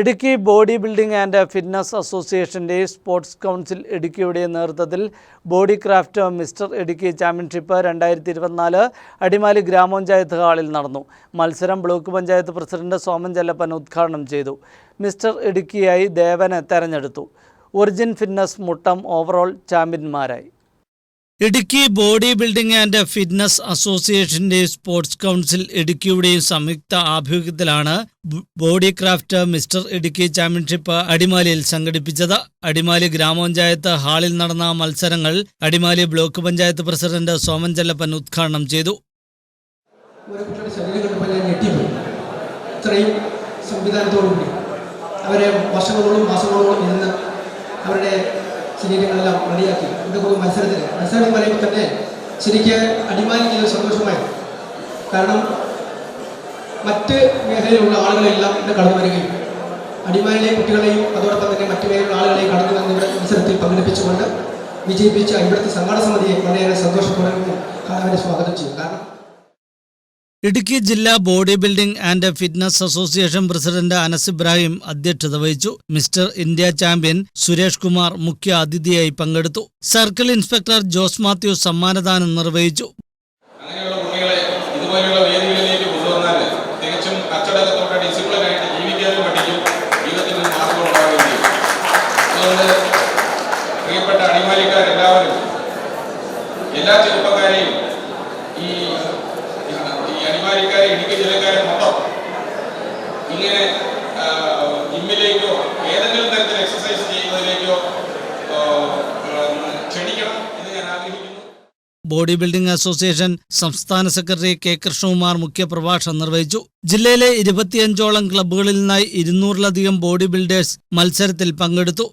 Idukki body building and fitness അസോസിയേഷന്റെ sports council ഇടുക്കിയുടെ നേതൃത്വത്തിൽ body craft mister Idukki championship രണ്ടായിരത്തി ഇരുപത്തിനാല് അടിമാലി ഗ്രാമപഞ്ചായത്ത് ഹാളിൽ നടന്നു. മത്സരം ബ്ലോക്ക് പഞ്ചായത്ത് പ്രസിഡന്റ് സോമൻ ചെല്ലപ്പൻ ഉദ്ഘാടനം ചെയ്തു. മിസ്റ്റർ ഇടുക്കിയായി ദേവനെ തെരഞ്ഞെടുത്തു. Origin fitness Muttom overall ചാമ്പ്യന്മാരായി. Idukki body building and fitness അസോസിയേഷന്റെ സ്പോർട്സ് കൗൺസിൽ ഇടുക്കിയുടെയും സംയുക്ത ആഭിമുഖ്യത്തിലാണ് body craft mister Idukki championship അടിമാലിയിൽ സംഘടിപ്പിച്ചത്. അടിമാലി ഗ്രാമപഞ്ചായത്ത് ഹാളിൽ നടന്ന മത്സരങ്ങൾ അടിമാലി ബ്ലോക്ക് പഞ്ചായത്ത് പ്രസിഡന്റ് സോമൻ ചെല്ലപ്പൻ ഉദ്ഘാടനം ചെയ്തു. അവരെ വർഷങ്ങളോളം മാസങ്ങളോളം അവരുടെ ശരീരങ്ങളെല്ലാം റെഡിയാക്കി. ഇതൊക്കെ ഒരു മത്സരത്തിൽ മത്സരം പറയുമ്പോൾ തന്നെ ശരിക്ക് അടിമാലി സന്തോഷമായി കാരണം മറ്റ് മേഖലയിലുള്ള ആളുകളെല്ലാം ഇവിടെ കടന്നു വരികയും അടിമാലിലെ കുട്ടികളെയും അതോടൊപ്പം തന്നെ മറ്റു മേഖലയിലുള്ള ആളുകളെയും കടന്നു വന്ന് ഇവിടെ മത്സരത്തിൽ പങ്കെടുപ്പിച്ചുകൊണ്ട് വിജയിപ്പിച്ച ഇവിടുത്തെ സംഘാടന സമിതിയെ വളരെയേറെ സന്തോഷത്തോടെ അവരെ സ്വാഗതം ചെയ്യും. കാരണം ഇടുക്കി ജില്ലാ body building and fitness association president Anas Ibrahim അധ്യക്ഷത വഹിച്ചു. Mister India champion Suresh Kumar മുഖ്യ അതിഥിയായി പങ്കെടുത്തു. സർക്കിൾ ഇൻസ്പെക്ടർ ജോസ് മാത്യു സമ്മാനദാനം നിർവഹിച്ചു. എല്ലാ കുട്ടികളെ അണിമാലിക്കാരെ ഇടുക്കി ജില്ലക്കാരെ മൊത്തം ഇങ്ങനെ ജിമ്മിലേക്കോ ഏതെങ്കിലും തരത്തിൽ എക്സസൈസ് ചെയ്യുന്നതിലേക്കോ ക്ഷണിക്കണം എന്ന് ഞാൻ ആഗ്രഹിക്കുന്നു. ബോഡി ബിൽഡിംഗ് അസോസിയേഷൻ സംസ്ഥാന സെക്രട്ടറി കെ കൃഷ്ണകുമാർ മുഖ്യപ്രഭാഷണം നിർവഹിച്ചു. ജില്ലയിലെ ഇരുപത്തിയഞ്ചോളം ക്ലബ്ബുകളിൽ നിന്നായി ഇരുന്നൂറിലധികം ബോഡി ബിൽഡേഴ്സ് മത്സരത്തിൽ പങ്കെടുത്തു.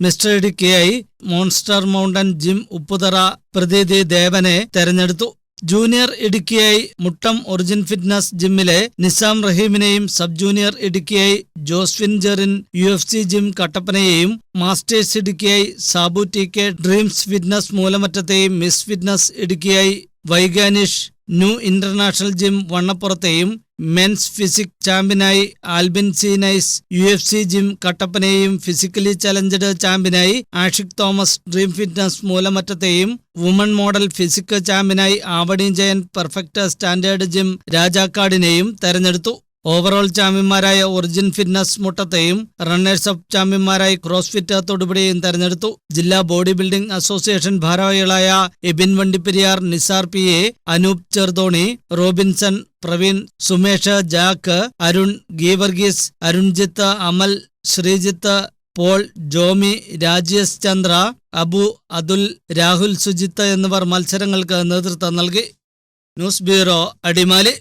മിസ്റ്റർ ഇടുക്കിയായി മോൺസ്റ്റർ മൗണ്ടൻ ജിം ഉപ്പുതറ പ്രതിനിധി ദേവനെ തെരഞ്ഞെടുത്തു. ജൂനിയർ ഇടുക്കിയായി മുട്ടം ഒറിജിൻ ഫിറ്റ്നസ് ജിമ്മിലെ നിസാം റഹീമിനെയും sub junior ഇടുക്കിയായി Josphin Jerin U F C gym കട്ടപ്പനയെയും masters ഇടുക്കിയായി Sabu T K dreams fitness മൂലമറ്റത്തെയും miss fitness ഇടുക്കിയായി വൈഗാനിഷ് ന്യൂ ഇന്റർനാഷണൽ ജിം വണ്ണപ്പുറത്തെയും men's physique ചാമ്പ്യനായി Albin C nice U F C gym കട്ടപ്പനെയും physically challenged ചാമ്പ്യനായി Ashik Thomas dream fitness മൂലമറ്റത്തെയും woman model physique ചാമ്പ്യനായി Avani Jayan perfect standard gym രാജാക്കാടിനെയും തെരഞ്ഞെടുത്തു. Overall ചാമ്പ്യന്മാരായ origin fitness മുട്ടത്തെയും runners up ചാമ്പ്യന്മാരായി CrossFit തൊടുപുഴയും തെരഞ്ഞെടുത്തു. ജില്ലാ ബോഡി ബിൽഡിംഗ് അസോസിയേഷൻ ഭാരവാഹികളായ Ebin Vandiperiyar Nisar P A Anoop Cheruthoni Robinson Praveen Sumesh Jack Arun Geevarghese Arunjith Amal Sreejith Paul Jomy Rajesh Chandra Abu Athul Rahul Sujith എന്നിവർ മത്സരങ്ങൾക്ക് നേതൃത്വം നൽകി. News bureau Adimali.